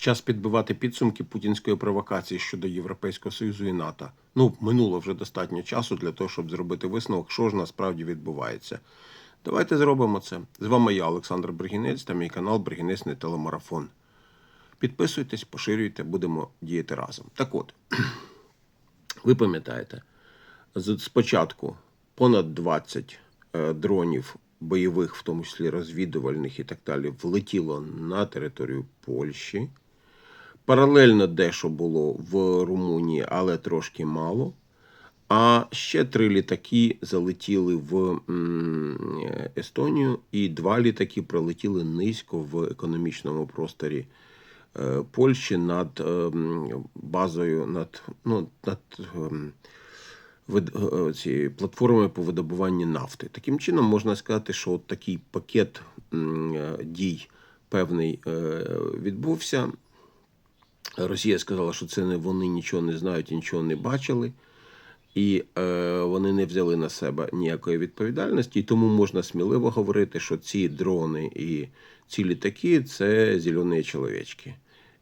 Час підбивати підсумки путінської провокації щодо Європейського Союзу і НАТО. Ну, минуло вже достатньо часу для того, щоб зробити висновок, що ж насправді відбувається. Давайте зробимо це. З вами я, Олександр Бригінець, та мій канал Бригінецький телемарафон. Підписуйтесь, поширюйте, будемо діяти разом. Так от, ви пам'ятаєте, спочатку понад 20 е, дронів бойових, в тому числі розвідувальних і так далі, влетіло на територію Польщі. Паралельно дещо було в Румунії, але трошки мало. А ще три літаки залетіли в Естонію, і два літаки пролетіли низько в економічному просторі е, Польщі над е, базою, над, ну, над е, цією платформою по видобуванню нафти. Таким чином, можна сказати, що от такий пакет дій певний відбувся. Росія сказала, що це не вони нічого не знають і нічого не бачили, і е, вони не взяли на себе ніякої відповідальності. І тому можна сміливо говорити, що ці дрони і ці літаки це зелені чоловічки.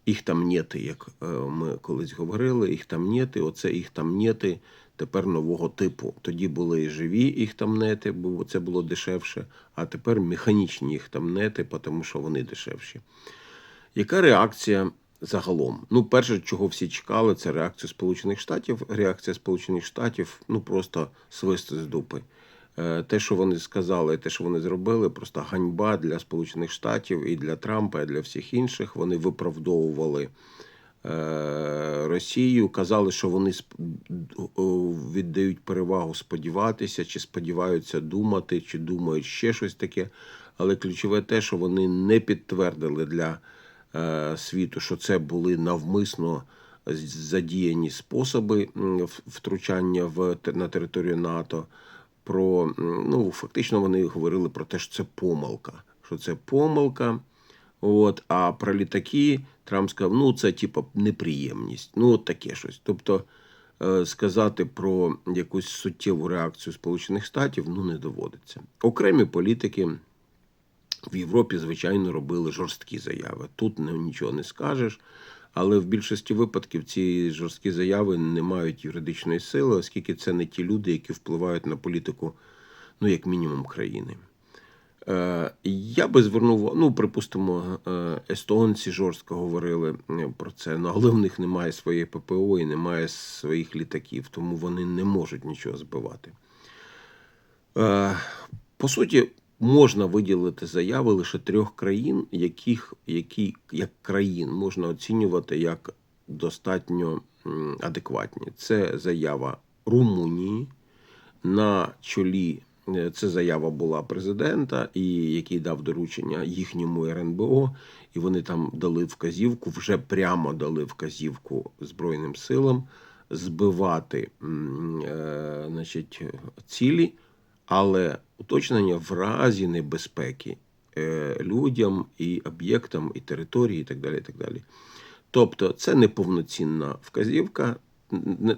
Їх там нети, як е, ми колись говорили, їх там нети, оце їх там нети тепер нового типу. Тоді були і живі їх там нети, бо це було дешевше, а тепер механічні їх там нети, тому що вони дешевші. Яка реакція загалом? Ну, перше, чого всі чекали, це реакція Сполучених Штатів. Реакція Сполучених Штатів ну просто свист з дупи. Е, Те, що вони сказали, те, що вони зробили, просто ганьба для Сполучених Штатів і для Трампа, і для всіх інших. Вони виправдовували е, Росію, казали, що вони віддають перевагу сподіватися, чи сподіваються думати, чи думають ще щось таке. Але ключове те, що вони не підтвердили для світу, що це були навмисно задіяні способи втручання в на територію НАТО. Про ну фактично вони говорили про те, що це помилка. Що це помилка. От, а про літаки Трамп сказав, ну це типу неприємність. Ну, от таке щось. Тобто е, сказати про якусь суттєву реакцію Сполучених Штатів ну не доводиться. Окремі політики в Європі, звичайно, робили жорсткі заяви. Тут нічого не скажеш. Але в більшості випадків ці жорсткі заяви не мають юридичної сили, оскільки це не ті люди, які впливають на політику, ну, як мінімум, країни. Е, Я би звернув, ну, припустимо, е, естонці жорстко говорили е, про це, ну, але в них немає своєї ППО і немає своїх літаків, тому вони не можуть нічого збивати. По суті, можна виділити заяви лише трьох країн, яких, які як країн можна оцінювати як достатньо адекватні. Це заява Румунії на чолі. е, Це заява була президента, і який дав доручення їхньому РНБО, і вони там дали вказівку, вже прямо дали вказівку Збройним силам збивати е, значить, цілі, але уточнення в разі небезпеки е, людям і об'єктам, і території, і так далі. І так далі. Тобто це неповноцінна вказівка.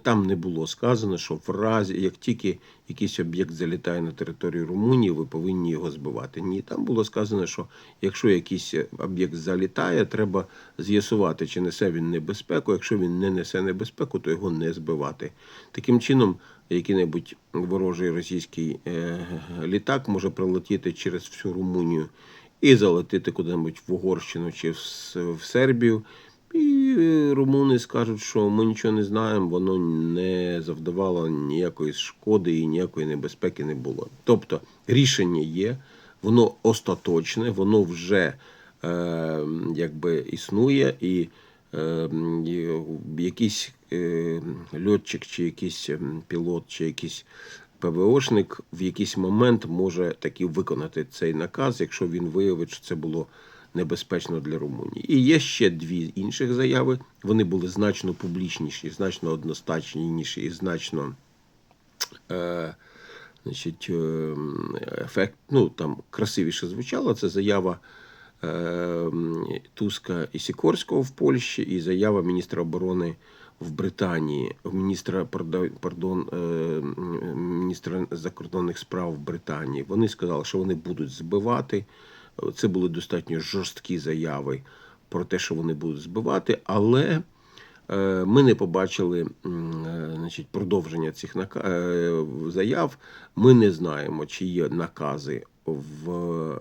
Там не було сказано, що в разі, як тільки якийсь об'єкт залітає на територію Румунії, ви повинні його збивати. Ні, там було сказано, що якщо якийсь об'єкт залітає, треба з'ясувати, чи несе він небезпеку. Якщо він не несе небезпеку, то його не збивати. Таким чином, який-небудь ворожий російський е, літак може прилетіти через всю Румунію і залетіти куди-небудь в Угорщину чи в, Сербію. І е, румуни скажуть, що ми нічого не знаємо, воно не завдавало ніякої шкоди і ніякої небезпеки не було. Тобто рішення є, воно остаточне, воно вже е, якби існує, і якийсь е, льотчик, чи якийсь ем, пілот, чи якийсь ПВОшник в якийсь момент може таки виконати цей наказ, якщо він виявить, що це було небезпечно для Румунії. І є ще дві інших заяви. Вони були значно публічніші, значно одностатніші і значно е, значить, е, ефект, ну там красивіше звучало. Це заява е, Туска і Сікорського в Польщі, і заява міністра оборони в Британії, міністра пардон, е, міністра закордонних справ в Британії. Вони сказали, що вони будуть збивати. Це були достатньо жорсткі заяви про те, що вони будуть збивати, але е, ми не побачили е, значить, продовження цих заяв. Ми не знаємо, чи є накази в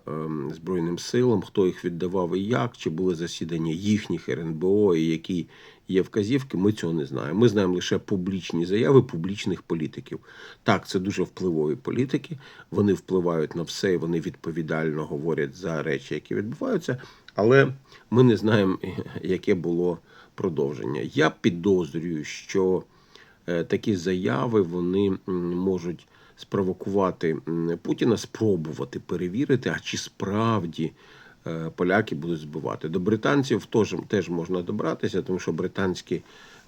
ем, Збройним силам, хто їх віддавав і як, чи були засідання їхніх РНБО, і які є вказівки. Ми цього не знаємо. Ми знаємо лише публічні заяви публічних політиків. Так, це дуже впливові політики. Вони впливають на все, і вони відповідально говорять за речі, які відбуваються. Але ми не знаємо, яке було продовження. Я підозрюю, що е, такі заяви вони можуть спровокувати Путіна, спробувати перевірити, а чи справді е, поляки будуть збивати. До британців теж, теж можна добратися, тому що британські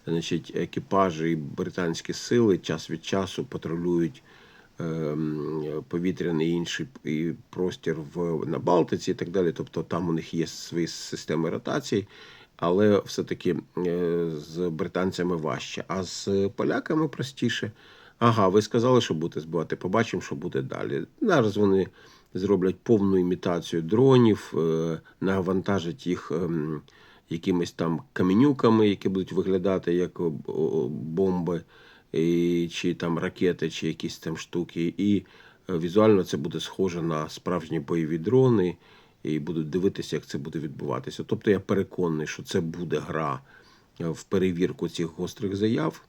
значить, екіпажі і британські сили час від часу патрулюють ем, повітряний інший простір в на Балтиці і так далі. Тобто там у них є свої системи ротації, але все-таки е, з британцями важче, а з поляками простіше. Ага, ви сказали, що будете збивати. Побачимо, що буде далі. Зараз вони зроблять повну імітацію дронів, е, навантажать їх ем, якимись там каменюками, які будуть виглядати як бомби, чи там ракети, чи якісь там штуки. І е, візуально це буде схоже на справжні бойові дрони, і будуть дивитися, як це буде відбуватися. Тобто я переконаний, що це буде гра е, в перевірку цих гострих заяв.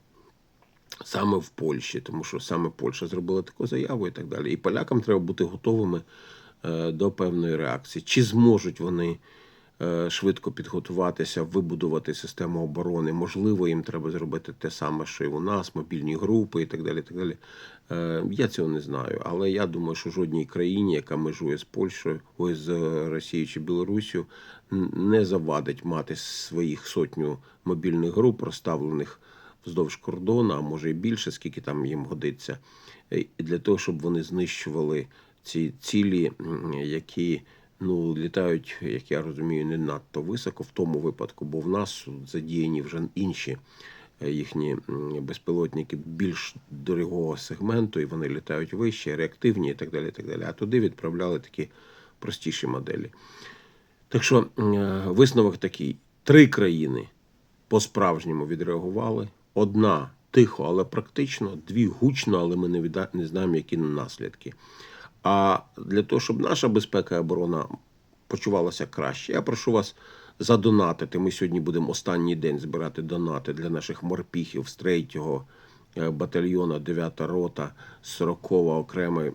Саме в Польщі, тому що саме Польща зробила таку заяву і так далі. І полякам треба бути готовими е, до певної реакції. Чи зможуть вони е, швидко підготуватися, вибудувати систему оборони? Можливо, їм треба зробити те саме, що і у нас, мобільні групи і так далі. Так далі. Е, Я цього не знаю, але я думаю, що жодній країні, яка межує з Польщею, ось з Росією чи Білорусію, не завадить мати своїх сотню мобільних груп, розставлених вздовж кордону, а може і більше, скільки там їм годиться, е, для того, щоб вони знищували ці цілі, які ну, літають, як я розумію, не надто високо в тому випадку, бо в нас задіяні вже інші е, їхні безпілотники більш дорогого сегменту, і вони літають вище, реактивні і так далі. І так далі. А туди відправляли такі простіші моделі. Так що е, висновок такий: три країни по-справжньому відреагували. Одна тихо, але практично, дві гучно, але ми не, не знаємо, які наслідки. А для того, щоб наша безпека і оборона почувалася краще, я прошу вас задонатити. Ми сьогодні будемо останній день збирати донати для наших морпіхів з 3-го е, батальйону, 9 рота, 40-го окремий е,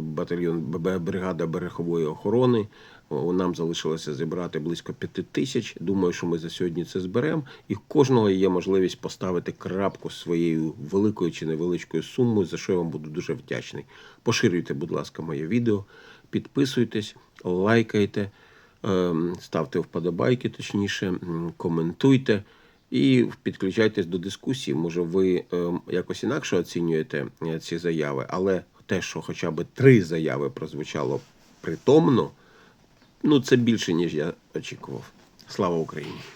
батальйон бригада берегової охорони. Нам залишилося зібрати близько п'яти тисяч. Думаю, що ми за сьогодні це зберемо. І в кожного є можливість поставити крапку своєю великою чи невеличкою сумою, за що я вам буду дуже вдячний. Поширюйте, будь ласка, моє відео, підписуйтесь, лайкайте, ем, ставте вподобайки, точніше, коментуйте. І підключайтесь до дискусії. Може, ви ем, якось інакше оцінюєте е, ці заяви, але те, що хоча б три заяви прозвучало притомно, ну це більше, ніж я очікував. Слава Україні!